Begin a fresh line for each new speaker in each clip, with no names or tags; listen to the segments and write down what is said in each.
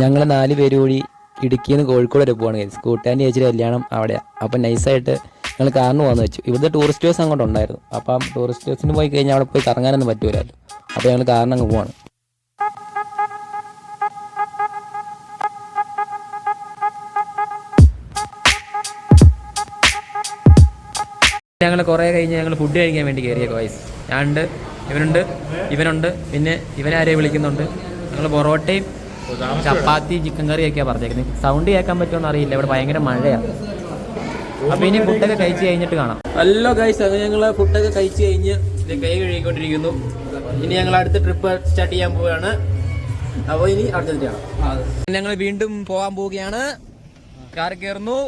ഞങ്ങൾ നാല് പേര് കൂടി ഇടുക്കിയിൽ നിന്ന് കോഴിക്കോട് വരെ പോവാണ് ഗൈസ് കൂട്ടാന്റെ ചേച്ചിയുടെ കല്യാണം അവിടെയാണ് അപ്പം നൈസായിട്ട് ഞങ്ങൾ കാറിന് പോകാമെന്ന് വെച്ചു. ഇവിടുത്തെ ടൂറിസ്റ്റ് ബസ് അങ്ങോട്ട് ഉണ്ടായിരുന്നു. അപ്പം ടൂറിസ്റ്റ് ബസ്സിന് പോയി കഴിഞ്ഞാൽ അവിടെ പോയി കറങ്ങാനൊന്നും പറ്റൂലല്ലോ അപ്പോൾ ഞങ്ങൾ കാറിന് അങ്ങ് പോവാണ്. ഞങ്ങൾ കുറേ കഴിഞ്ഞ് ഞങ്ങൾ ഫുഡ് കഴിക്കാൻ വേണ്ടി കയറിയ വയസ്സ് ഞാനുണ്ട് ഇവനുണ്ട് ഇവനുണ്ട് പിന്നെ ഇവനാരെയും വിളിക്കുന്നുണ്ട്. ഞങ്ങൾ പൊറോട്ടയും ചപ്പാത്തി ചിക്കൻ കറിയൊക്കെയാണ് പറഞ്ഞേക്കുന്നത്. സൗണ്ട് കേൾക്കാൻ പറ്റുമെന്ന് അറിയില്ല. ഇവിടെ ഭയങ്കര മഴയാണ് അപ്പൊ ഇനി ഫുഡൊക്കെ കഴിച്ച് കഴിഞ്ഞിട്ട് കാണാം. ഹലോ ഗൈസ് അങ്ങനെ ഞങ്ങൾ ഫുഡൊക്കെ കഴിച്ച് കഴിഞ്ഞ് കൈ കഴുകിക്കൊണ്ടിരിക്കുന്നു. ഇനി ഞങ്ങൾ അടുത്ത ട്രിപ്പ് സ്റ്റാർട്ട് ചെയ്യാൻ പോവുകയാണ് അപ്പോൾ ഇനി അടുത്ത ഞങ്ങൾ വീണ്ടും പോകാൻ പോവുകയാണ്. കാർ കയറുന്നു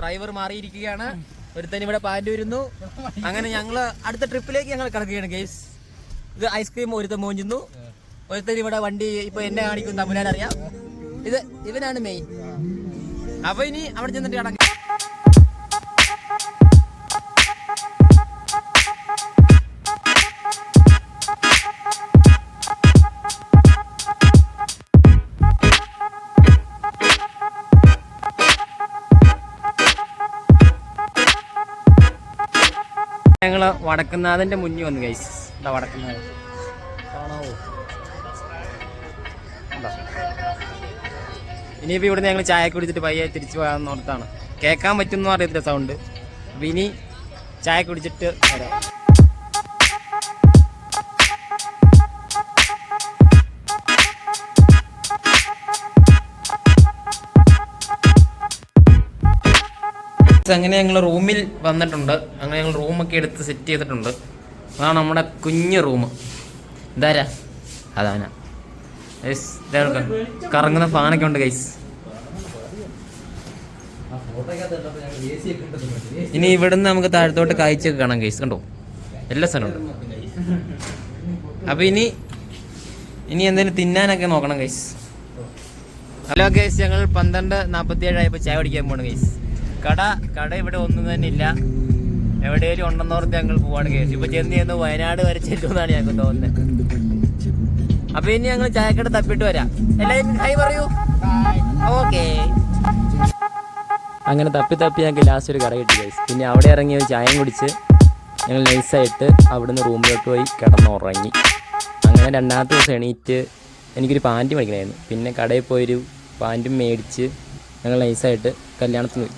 ഡ്രൈവർ മാറിയിരിക്കുകയാണ്. ഒരുത്തൻ ഇവിടെ പാന്റ് വരുന്നു. അങ്ങനെ ഞങ്ങൾ അടുത്ത ട്രിപ്പിലേക്ക് ഞങ്ങൾ കിടക്കുകയാണ് ഗൈസ് ഇത് ഐസ്ക്രീം ഒരുത്തൻ മോഞ്ചുന്നു ഒരുത്തൻ ഇവിടെ വണ്ടി ഇപ്പൊ എന്നെ കാണിക്കും തമിഴ്നാട് അറിയാം ഇത് ഇവനാണ് മെയിൻ അപ്പൊ ഇനി അവിടെ ചെന്നിട്ട് കിടക്കാം ഞങ്ങൾ വടക്കുന്നാഥന്റെ മുന്നിൽ വന്നു കൈസ് എന്താ വടക്കുന്നാഥൻ. ഇവിടെ ഇവിടുന്ന് ഞങ്ങൾ ചായ കുടിച്ചിട്ട് പയ്യെ തിരിച്ചു പോകാമെന്ന് ഓർത്താണ്. കേൾക്കാൻ പറ്റുമെന്ന് അറിയത്തില്ല സൗണ്ട് അപ്പം ഇനി ചായ കുടിച്ചിട്ട് വരാം. അങ്ങനെ ഞങ്ങൾ റൂമിൽ വന്നിട്ടുണ്ട്. അങ്ങനെ ഞങ്ങൾ റൂമൊക്കെ എടുത്ത് സെറ്റ് ചെയ്തിട്ടുണ്ട്. അതാണ് നമ്മുടെ കുഞ്ഞ് റൂം. ഇതാരാ? അതാന. കറങ്ങുന്ന ഫാനൊക്കെ ഉണ്ട് ഗൈസ് ഇനി ഇവിടുന്ന് നമുക്ക് താഴത്തോട്ട് കാഴ്ചയൊക്കെ കാണാം ഗൈസ് കണ്ടോ? എല്ലാ സ്ഥലമുണ്ട് അപ്പൊ ഇനി ഇനി എന്തെങ്കിലും തിന്നാനൊക്കെ നോക്കണം ഗൈസ് ഹലോ ഗൈസ് ഞങ്ങൾ പന്ത്രണ്ട് നാൽപ്പത്തി ഏഴായപ്പോൾ ചായ കുടിക്കാൻ പോണ് ഗൈസ് കട കട ഇവിടെ ഒന്നും തന്നെ ഇല്ല. എവിടെയെങ്കിലും ഉണ്ടെന്നോർത്ത് ഞങ്ങൾ പോവാണ് ഗൈസ് ഇപ്പൊ ചെന്ന് ചെന്ന് വയനാട് വരെ ചെല്ലുമെന്നാണ് ഞങ്ങൾക്ക് തോന്നുന്നത്. അപ്പൊ ഇനി ഞങ്ങൾ ചായക്കട തപ്പിട്ട് വരാം. എല്ലാവരും ഹൈ പറയൂ. ഓക്കേ അങ്ങനെ തപ്പി തപ്പി ഞങ്ങൾക്ക് ലാസ്റ്റ് ഒരു കട കിട്ടി ഗൈസ് പിന്നെ അവിടെ ഇറങ്ങി ഒരു ചായയും കുടിച്ച് ഞങ്ങൾ നൈസായിട്ട് അവിടുന്ന് റൂമിലോട്ട് പോയി കിടന്നുറങ്ങി. അങ്ങനെ രണ്ടാമത്തെ ദിവസം എണീറ്റ് എനിക്കൊരു പാന്റ് മേടിക്കണമായിരുന്നു. പിന്നെ കടയിൽ പോയൊരു പാന്റും മേടിച്ച് ഞങ്ങൾ നൈസായിട്ട് കല്യാണത്തിന് പോയി.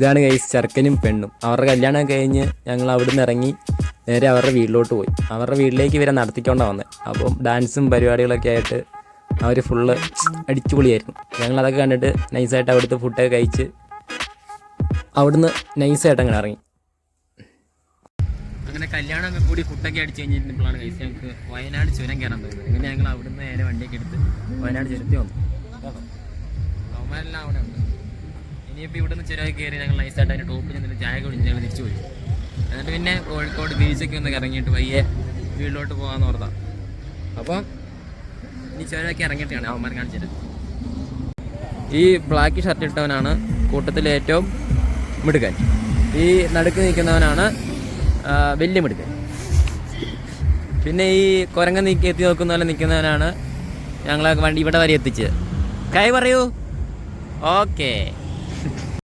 ഇതാണ് ഗൈസ് ചെറുക്കനും പെണ്ണും. അവരുടെ കല്യാണം കഴിഞ്ഞ് ഞങ്ങൾ അവിടുന്ന് ഇറങ്ങി നേരെ അവരുടെ വീട്ടിലോട്ട് പോയി. അവരുടെ വീട്ടിലേക്ക് ഇവരെ നടത്തിക്കൊണ്ടാണ് വന്നത് അപ്പം ഡാൻസും പരിപാടികളൊക്കെ ആയിട്ട് അവർ ഫുള്ള് അടിച്ചുപൊളിയായിരുന്നു. ഞങ്ങൾ അതൊക്കെ കണ്ടിട്ട് നൈസായിട്ട് അവിടുത്തെ ഫുഡൊക്കെ കഴിച്ച് അവിടുന്ന് നൈസായിട്ട് അങ്ങനെ ഇറങ്ങി. അങ്ങനെ കല്യാണം കൂടി ഫുഡൊക്കെ അടിച്ച് കഴിഞ്ഞിട്ടുള്ളതാണ് കൈസ് ഞങ്ങൾക്ക് വയനാട് ചുരം കയറാൻ തോന്നുന്നത് അങ്ങനെ ഞങ്ങൾ അവിടുന്ന് നേരെ വണ്ടിയൊക്കെ എടുത്ത് വയനാട് ചുരത്തി വന്നു. അവന്മാരെല്ലാം അവിടെ ഇനിയിപ്പോൾ ഇവിടുന്ന് ചെറിയ കയറി ഞങ്ങൾ നൈസായിട്ട് അതിന്റെ ടോപ്പിൽ നിന്ന് ചായ കുടിച്ച് ഞങ്ങൾ തിരിച്ചു പോയി. എന്നിട്ട് പിന്നെ കോഴിക്കോട് ബീച്ചൊക്കെ ഒന്ന് ഇറങ്ങിയിട്ട് പയ്യെ വീട്ടിലോട്ട് പോകാമെന്ന് ഓർത്താം. അപ്പം ഇനി ചെറിയൊക്കെ ഇറങ്ങിയിട്ടാണ് അവന്മാർ കാണിച്ചത്. ഈ ബ്ലാക്ക് ഷർട്ട് ഇട്ടവനാണ് കൂട്ടത്തിൽ ഏറ്റവും മിടുക്കൻ. ഈ നടുക്ക് നിൽക്കുന്നവനാണ് വലിയ മിടുക്കൻ. പിന്നെ ഈ കുരങ്ങ നീക്കി എത്തി നോക്കുന്ന പോലെ നിൽക്കുന്നവനാണ് ഞങ്ങളെ വണ്ടി ഇവിടെ വരെ എത്തിച്ചത്. കൈ പറയൂ. ഓക്കേ.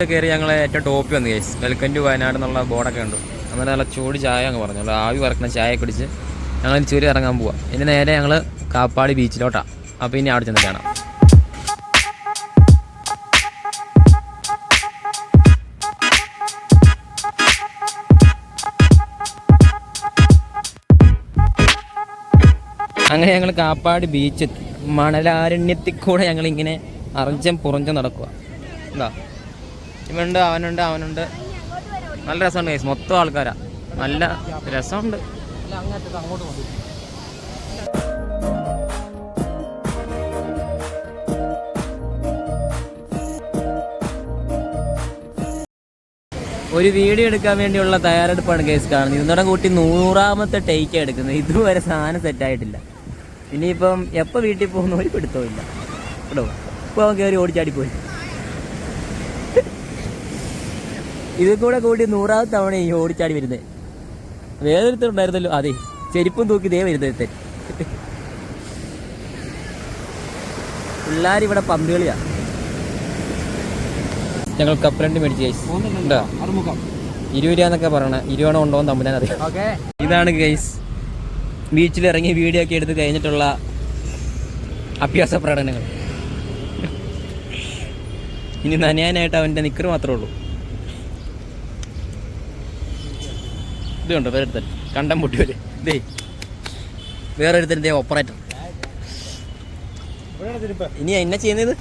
കയറി ഞങ്ങൾ ഏറ്റവും ടോപ്പി വന്നു കേസ് വെൽക്കം ടു വയനാട് എന്നുള്ള ബോർഡൊക്കെ ഉണ്ട് അങ്ങനെ നല്ല ചൂട് ചായ അങ്ങ് പറഞ്ഞു. നമ്മൾ ആവി വറക്കുന്ന ചായ കുടിച്ച് ഞങ്ങൾ ചുരി ഇറങ്ങാൻ പോവാം. ഇനി നേരെ ഞങ്ങൾ കാപ്പാടി ബീച്ചിലോട്ടാണ് അപ്പോൾ ഇനി അവിടെ ചെന്ന് കാണാം. അങ്ങനെ ഞങ്ങൾ കാപ്പാട് ബീച്ച് മണലാരണ്യത്തിൽ കൂടെ ഞങ്ങളിങ്ങനെ അറിഞ്ചം പുറഞ്ചം നടക്കുക എന്താ ഇവനുണ്ട് അവനുണ്ട് അവനുണ്ട്. നല്ല രസമുണ്ട് കേസ് മൊത്തം ആൾക്കാരാ. നല്ല രസമുണ്ട്. ഒരു വീഡിയോ എടുക്കാൻ വേണ്ടിയുള്ള തയ്യാറെടുപ്പാണ് കേസ് കാണുന്നത്. ഇന്നോടെ കൂട്ടി നൂറാമത്തെ ടേക്ക് എടുക്കുന്നത്. ഇതുവരെ സാധനം സെറ്റായിട്ടില്ല ഇനിയിപ്പം എപ്പോൾ വീട്ടിൽ പോകുന്ന ഒരു പിടുത്തവും ഇല്ല. കേട്ടോ? ഇപ്പോൾ അവൻ കയറി ഓടിച്ചാടിപ്പോയി ഇത് കൂടെ കൂടി നൂറാമത്തെ തവണ ഈ ഓടിച്ചാടി വരുന്നത്. വേറൊരുത്തരുണ്ടായിരുന്നല്ലോ. അതെ ചെരുപ്പും തൂക്കി ഇതേ വരുന്നത് പിള്ളേർ ഇവിടെ പന്ത് കളിയാ. ഞങ്ങൾ രണ്ട് മേടിച്ച് ഗൈസ് ഉണ്ടോ? ഇരുപത് രൂപ എന്നൊക്കെ പറയണേ. ഇരുപത് ഉണ്ടോ എന്ന് തമ്മിൽ അറിയാം ഇതാണ് ഗൈസ് ബീച്ചിൽ ഇറങ്ങി വീഡിയോ ഒക്കെ എടുത്ത് കഴിഞ്ഞിട്ടുള്ള അഭ്യാസ പ്രകടനങ്ങൾ. ഇനി നനയാനായിട്ട് അവന്റെ നിക്കറ് മാത്രമേ ഉള്ളൂ. ഇതുണ്ട് വേറൊരുത്തൻ. കണ്ടം പൊട്ടിയല്ലേ ദേ ഇതേ ഓപ്പറേറ്റർ ഇനി എന്നെ ചെയ്യുന്നത്?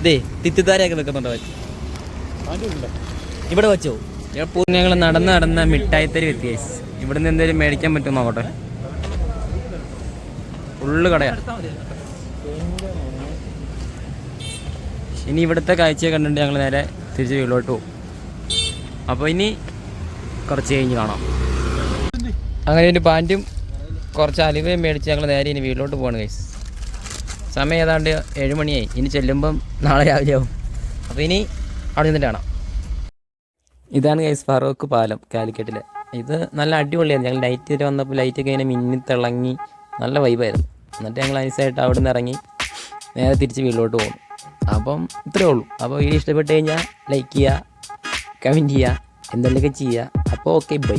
ഇതേ തിത്തിത്താരയൊക്കെ വെക്കുന്നുണ്ട് ഇവിടെ വെച്ചോ. ഞങ്ങൾ നടന്ന് നടന്ന മിഠായിത്തരി വ്യത്യാസ് നിന്ന് എന്തെങ്കിലും മേടിക്കാൻ പറ്റുമോ നോക്കട്ടെ. ഫുള്ള് കടയാണ് ഇനി ഇവിടുത്തെ കാഴ്ചയെ കണ്ടിട്ട് ഞങ്ങൾ നേരെ തിരിച്ച് വീട്ടിലോട്ട് പോകും അപ്പോൾ ഇനി കുറച്ച് കഴിഞ്ഞ് കാണാം. അങ്ങനെ ഒരു പാന്റും കുറച്ച് അലുവയും മേടിച്ച് ഞങ്ങൾ നേരെ ഇനി വീട്ടിലോട്ട് പോകണം കൈസ് സമയം ഏതാണ്ട് ഏഴുമണിയായി ഇനി ചെല്ലുമ്പം നാളെ രാവിലെ ആവും. അപ്പോൾ ഇനി അവിടെ നിന്നിട്ട് കാണാം. ഇതാണ് കൈസ് ഫറൂഖ് പാലം കാലിക്കറ്റിലെ. ഇത് നല്ല അടിപൊളിയായിരുന്നു. ഞങ്ങൾ ലൈറ്റ് വരെ വന്നപ്പോൾ ലൈറ്റൊക്കെ ഇങ്ങനെ മിന്നി തിളങ്ങി നല്ല വൈബായിരുന്നു എന്നിട്ട് ഞങ്ങൾ ഐസായിട്ട് അവിടെ നിന്ന് ഇറങ്ങി നേരെ തിരിച്ച് വീട്ടിലോട്ട് പോകും അപ്പം ഇത്രയേ ഉള്ളൂ. അപ്പോൾ വീഡിയോ ഇഷ്ടപ്പെട്ട് കഴിഞ്ഞാൽ ലൈക്ക് ചെയ്യുക കമന്റ് ചെയ്യുക എന്തെങ്കിലുമൊക്കെ ചെയ്യുക. അപ്പോൾ ഓക്കെ ബൈ